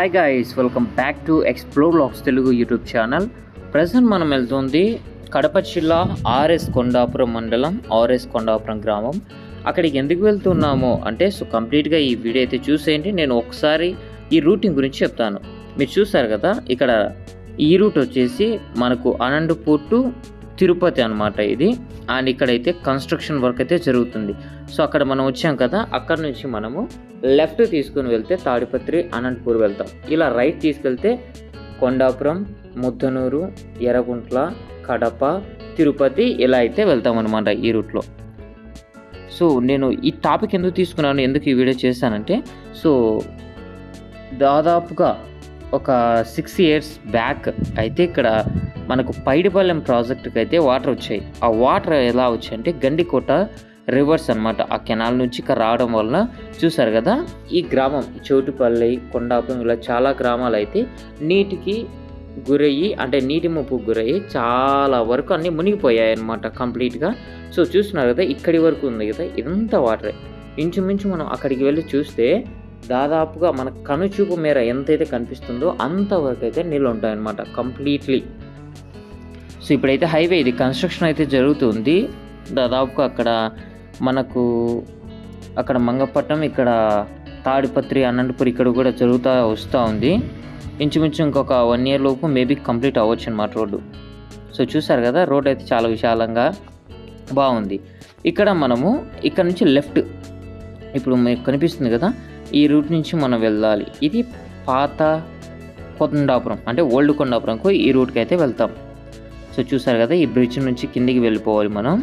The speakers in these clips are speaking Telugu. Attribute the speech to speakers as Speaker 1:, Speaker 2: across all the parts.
Speaker 1: Hi guys welcome back to explore lux Telugu YouTube channel present మనం వెళ్తుంది కడప జిల్లా ఆర్ఎస్ కొండాపురం మండలం ఆర్ఎస్ కొండాపురం గ్రామం. అక్కడికి ఎందుకు వెళ్తున్నామో అంటే సో కంప్లీట్గా ఈ వీడియో అయితే చూసేయండి. నేను ఒకసారి ఈ రూటింగ్ గురించి చెప్తాను. మీరు చూసారు కదా ఇక్కడ ఈ రూట్ వచ్చేసి మనకు అనంతపూర్ టు తిరుపతి అనమాట ఇది. అండ్ ఇక్కడైతే కన్స్ట్రక్షన్ వర్క్ అయితే జరుగుతుంది. సో అక్కడ మనం వచ్చాం కదా అక్కడ నుంచి మనము లెఫ్ట్ తీసుకుని వెళ్తే తాడిపత్రి అనంతపూర్ వెళ్తాం. ఇలా రైట్ తీసుకెళ్తే కొండాపురం ముద్దనూరు ఎర్రగుంట్ల కడప తిరుపతి ఇలా అయితే వెళ్తాం అనమాట ఈ రూట్లో. సో నేను ఈ టాపిక్ ఎందుకు తీసుకున్నాను ఎందుకు ఈ వీడియో చేశానంటే సో దాదాపుగా ఒక సిక్స్ ఇయర్స్ బ్యాక్ అయితే ఇక్కడ మనకు పైడిపాలెం ప్రాజెక్టుకి అయితే వాటర్ వచ్చాయి. ఆ వాటర్ ఎలా వచ్చాయి అంటే గండికోట రివర్స్ అన్నమాట. ఆ కెనాల్ నుంచి ఇక్కడ రావడం వలన చూసారు కదా ఈ గ్రామం చోటుపల్లి కొండాపం ఇలా చాలా గ్రామాలు అయితే నీటికి గురయ్యి అంటే నీటి ముప్పుకు గురయ్యి చాలా వరకు అన్నీ మునిగిపోయాయి అనమాట కంప్లీట్గా. సో చూస్తున్నారు కదా ఇక్కడి వరకు ఉంది కదా ఇదంతా వాటరే ఇంచుమించు మనం అక్కడికి వెళ్ళి చూస్తే దాదాపుగా మన కనుచూపు మేర ఎంతైతే కనిపిస్తుందో అంతవరకు అయితే నీళ్ళు ఉంటాయన్నమాట కంప్లీట్లీ సో ఇప్పుడైతే హైవే ఇది కన్స్ట్రక్షన్ అయితే జరుగుతుంది. దాదాపుగా అక్కడ మనకు అక్కడ మంగపట్నం ఇక్కడ తాడిపత్రి అనంతపూర్ ఇక్కడ కూడా జరుగుతూ వస్తూ ఉంది. ఇంచుమించు ఇంకొక వన్ ఇయర్ లోపు మేబీ కంప్లీట్ అవ్వచ్చు అనమాట రోడ్డు. సో చూసారు కదా రోడ్ అయితే చాలా విశాలంగా బాగుంది. ఇక్కడ మనము ఇక్కడ నుంచి లెఫ్ట్ ఇప్పుడు మీకు కనిపిస్తుంది కదా ఈ రూట్ నుంచి మనం వెళ్ళాలి. ఇది పాత కొండాపురం అంటే ఓల్డ్ కొండాపురంకు ఈ రూట్కి అయితే వెళ్తాం. సో చూసారు కదా ఈ బ్రిడ్జ్ నుంచి కిందికి వెళ్ళిపోవాలి మనం.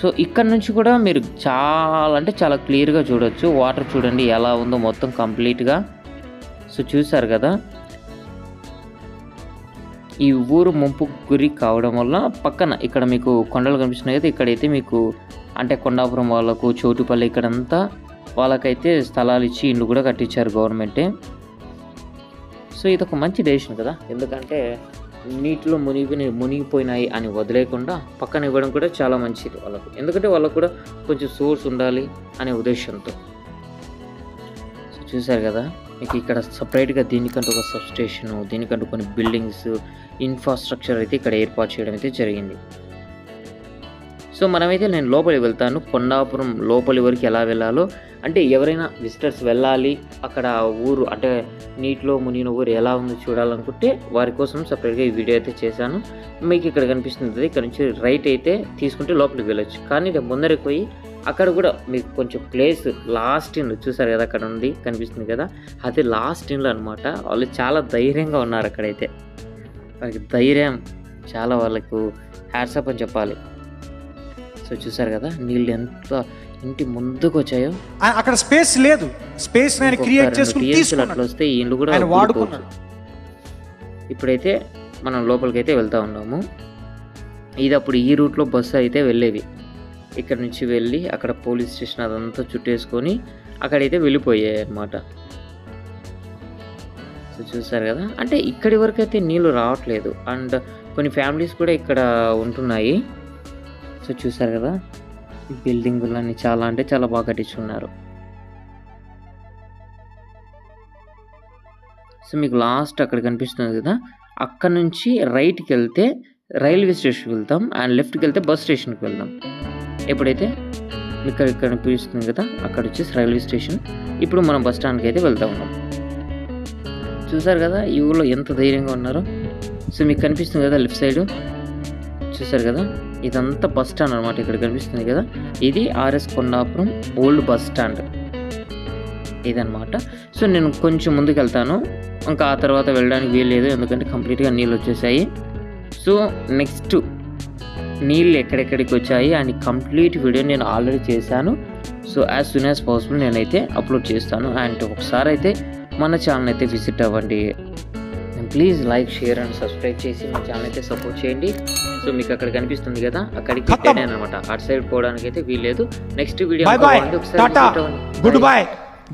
Speaker 1: సో ఇక్కడ నుంచి కూడా మీరు చాలా అంటే చాలా క్లియర్గా చూడొచ్చు. వాటర్ చూడండి ఎలా ఉందో మొత్తం కంప్లీట్గా. సో చూసారు కదా ఈ ఊరు ముంపు గురి కావడం వల్ల పక్కన ఇక్కడ మీకు కొండలు కనిపిస్తున్నాయి కదా ఇక్కడైతే మీకు అంటే కొండాపురం వాళ్ళకు చోటుపల్లి ఇక్కడంతా వాళ్ళకైతే స్థలాలు ఇచ్చి ఇండ్లు కూడా కట్టించారు గవర్నమెంటే. సో ఇది ఒక మంచి డెసిషన్ కదా. ఎందుకంటే నీటిలో మునిగి మునిగిపోయినాయి అని వదిలేకుండా పక్కన ఇవ్వడం కూడా చాలా మంచిది వాళ్ళకు. ఎందుకంటే వాళ్ళకు కూడా కొంచెం సోర్స్ ఉండాలి అనే ఉద్దేశంతో. సో చూసారు కదా మీకు ఇక్కడ సపరేట్గా దీనికంటూ ఒక సబ్స్టేషను దీనికంటూ కొన్ని బిల్డింగ్స్ ఇన్ఫ్రాస్ట్రక్చర్ అయితే ఇక్కడ ఏర్పాటు చేయడం అయితే జరిగింది. సో మనమైతే నేను లోపలికి వెళ్తాను. కొండాపురం లోపలి వరకు ఎలా వెళ్ళాలో అంటే ఎవరైనా విజిటర్స్ వెళ్ళాలి అక్కడ ఊరు అంటే నీటిలో మునిగిన ఊరు ఎలా ఉందో చూడాలనుకుంటే వారి కోసం సపరేట్గా ఈ వీడియో అయితే చేశాను. మీకు ఇక్కడ కనిపిస్తుంది ఇక్కడ నుంచి రైట్ అయితే తీసుకుంటే లోపలికి వెళ్ళొచ్చు. కానీ నేను ముందరికి పోయి అక్కడ కూడా మీకు కొంచెం ప్లేస్ లాస్ట్ ఇన్ చూసారు కదా అక్కడ ఉంది కనిపిస్తుంది కదా. అది లాస్ట్ ఇన్లో అనమాట వాళ్ళు చాలా ధైర్యంగా ఉన్నారు అక్కడైతే. వాళ్ళకి ధైర్యం చాలా వాళ్ళకు హ్యాట్సప్ అని చెప్పాలి. సో చూసారు కదా నీళ్ళు ఎంత ఇంటి ముందుకు వచ్చాయో
Speaker 2: అక్కడ స్పేస్ లేదు. స్పేస్ నేను క్రియేట్ చేసుకుని తీసుకున్నాను.
Speaker 1: వస్తే ఈ ఇండ్లు కూడా
Speaker 2: ఆయన. వాడుకున్నాడు.
Speaker 1: ఇప్పుడైతే మనం లోపలికి అయితే వెళ్తా ఉన్నాము. ఇది అప్పుడు ఈ రూట్లో బస్సు అయితే వెళ్ళేవి ఇక్కడ నుంచి వెళ్ళి అక్కడ పోలీస్ స్టేషన్ అదంతా చుట్టేసుకొని అక్కడైతే వెళ్ళిపోయాయి అన్నమాట సో చూసారు కదా? అంటే ఇక్కడి వరకు అయితే నీళ్ళు రావట్లేదు. అండ్ కొన్ని ఫ్యామిలీస్ కూడా ఇక్కడ ఉంటున్నాయి. సో చూసారు కదా? బిల్డింగులని చాలా అంటే చాలా బాగా కట్టించుకున్నారు. సో మీకు లాస్ట్ అక్కడ కనిపిస్తుంది కదా అక్కడ నుంచి రైట్కి వెళ్తే రైల్వే స్టేషన్కి వెళ్తాం అండ్ లెఫ్ట్కి వెళ్తే బస్ స్టేషన్కి వెళ్దాం. ఎప్పుడైతే ఇక్కడ ఇక్కడ కనిపిస్తుంది కదా అక్కడ వచ్చేసి రైల్వే స్టేషన్ ఇప్పుడు మనం బస్ స్టాండ్కి అయితే వెళ్తా ఉన్నాం. చూసారు కదా ఈ ఊళ్ళో ఎంత ధైర్యంగా ఉన్నారో. సో మీకు కనిపిస్తుంది కదా లెఫ్ట్ సైడ్. చూసారు కదా ఇదంతా బస్ స్టాండ్ అనమాట ఇక్కడ కనిపిస్తుంది కదా. ఇది RS Kondapuram old bus stand. ఇదన్నమాట. సో నేను కొంచెం ముందుకు వెళ్తాను ఇంకా ఆ తర్వాత వెళ్ళడానికి వీల్లేదు ఎందుకంటే కంప్లీట్గా నీళ్ళు వచ్చేసాయి. సో నెక్స్ట్ నీళ్ళు ఎక్కడెక్కడికి వచ్చాయి అని కంప్లీట్ వీడియో నేను ఆల్రెడీ చేశాను. So as soon as possible నేనైతే అప్లోడ్ చేస్తాను. అండ్ ఒకసారి అయితే మన ఛానల్ అయితే విజిట్ అవ్వండి. Please like share and subscribe చేసి మన ఛానల్ అయితే సపోర్ట్ చేయండి సో మీకు అక్కడ కనిపిస్తుంది కదా అక్కడికి. అనమాట అటు సైడ్ పోవడానికి అయితే వీల్లేదు నెక్స్ట్ వీడియో. ఒకసారి.
Speaker 2: గుడ్. బై